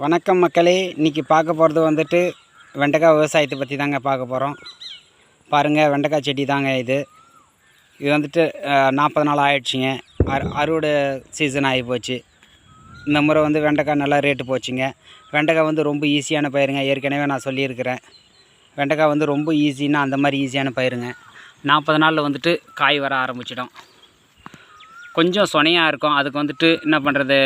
வணக்கம் மக்களே இன்றைக்கி பார்க்க போகிறது வந்துட்டு வெண்டைக்காய் விவசாயத்தை பற்றி தாங்க பார்க்க போகிறோம் பாருங்கள் வெண்டைக்காய் செடி தாங்க இது. இது வந்துட்டு நாற்பது நாள் ஆயிடுச்சுங்க. அறு அறுவடை சீசன் ஆகி போச்சு. இந்த முறை வந்து வெண்டைக்காய் நல்லா ரேட்டு போச்சுங்க. வெண்டைக்காய் வந்து ரொம்ப ஈஸியான பயிருங்க. ஏற்கனவே நான் சொல்லியிருக்கிறேன். வெண்டைக்காய் வந்து ரொம்ப ஈஸின்னா அந்த மாதிரி ஈஸியான பயிருங்க. நாற்பது நாளில் வந்துட்டு காய் வர ஆரம்பிச்சிடும். கொஞ்சம் சொனையாக இருக்கும். அதுக்கு வந்துட்டு என்ன பண்ணுறது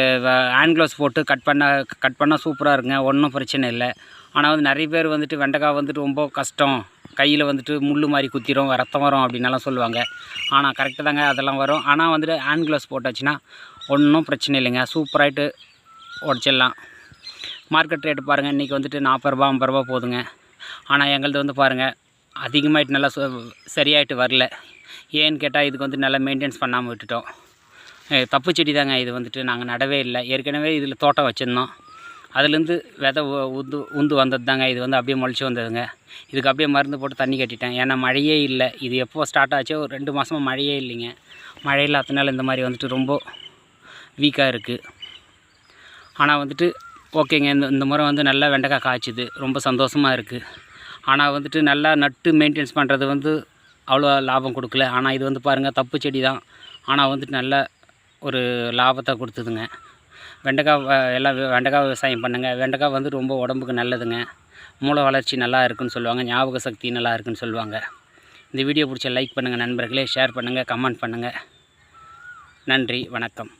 ஹேண்ட் க்ளவுஸ் போட்டு கட் பண்ண கட் பண்ணால் சூப்பராக இருக்குங்க. ஒன்றும் பிரச்சனை இல்லை. ஆனால் வந்து நிறைய பேர் வந்துட்டு வெண்டைக்காய் வந்துட்டு ரொம்ப கஷ்டம். கையில் வந்துட்டு முள் மாதிரி குத்திரும் ரத்தம் வரும் அப்படின்னலாம் சொல்லுவாங்க. ஆனால் கரெக்டாக தாங்க அதெல்லாம் வரும். ஆனால் வந்துட்டு ஹேண்ட் க்ளவுஸ் போட்டாச்சுன்னா ஒன்றும் பிரச்சனை இல்லைங்க. சூப்பராகிட்டு உடச்சிடலாம். மார்க்கெட் ரேட்டு பாருங்கள் இன்றைக்கி வந்துட்டு நாற்பது ரூபா ஐம்பது ரூபா போகுதுங்க ஆனால் எங்களது வந்து பாருங்கள் அதிகமாகிட்டு நல்லா சரியாயிட்டு வரல. ஏன்னு கேட்டால் இதுக்கு வந்து நல்லா மெயின்டைன்ஸ் பண்ணாமல் விட்டுட்டோம். தப்பு செடி தாங்க இது வந்துட்டு. நாங்கள் நடவே இல்லை. ஏற்கனவே இதில் தோட்டம் வச்சுருந்தோம். அதுலேருந்து விதை உந்து உந்து வந்தது தாங்க இது வந்து அப்படியே முளைச்சி வந்ததுங்க. இதுக்கு அப்படியே மருந்து போட்டு தண்ணி கட்டிட்டேன். ஏன்னா மழையே இல்லை. இது எப்போ ஸ்டார்ட் ஆச்சோ? ஒரு ரெண்டு மாதமாக மழையே இல்லைங்க. மழை இல்லாதனால இந்த மாதிரி வந்துட்டு ரொம்ப வீக்காக இருக்குது ஆனால் வந்துட்டு ஓகேங்க. இந்த இந்த முறை வந்து நல்லா வெண்டைக்காய் காய்ச்சிது. ரொம்ப சந்தோஷமாக இருக்குது ஆனால் வந்துட்டு நல்லா நட்டு மெயின்டைன்ஸ் பண்ணுறது வந்து அவ்வளோ லாபம் கொடுக்கல. ஆனால் இது வந்து பாருங்கள் தப்பு செடி தான் ஆனால் வந்துட்டு நல்லா ஒரு லாபத்தை கொடுத்ததுங்க. வெண்டைக்காய் வ- எல்லாம் வெண்டைக்காய் விவசாயம் பண்ணுங்கள் வெண்டைக்காய் வந்து ரொம்ப உடம்புக்கு நல்லதுங்க. மூளை வளர்ச்சி நல்லா இருக்குன்னு சொல்லுவாங்க. ஞாபக சக்தி நல்லா இருக்குன்னு சொல்லுவாங்க. இந்த வீடியோ பிடிச்ச லைக் பண்ணுங்கள் நண்பர்களே. ஷேர் பண்ணுங்கள் கமெண்ட் பண்ணுங்கள் நன்றி. வணக்கம்.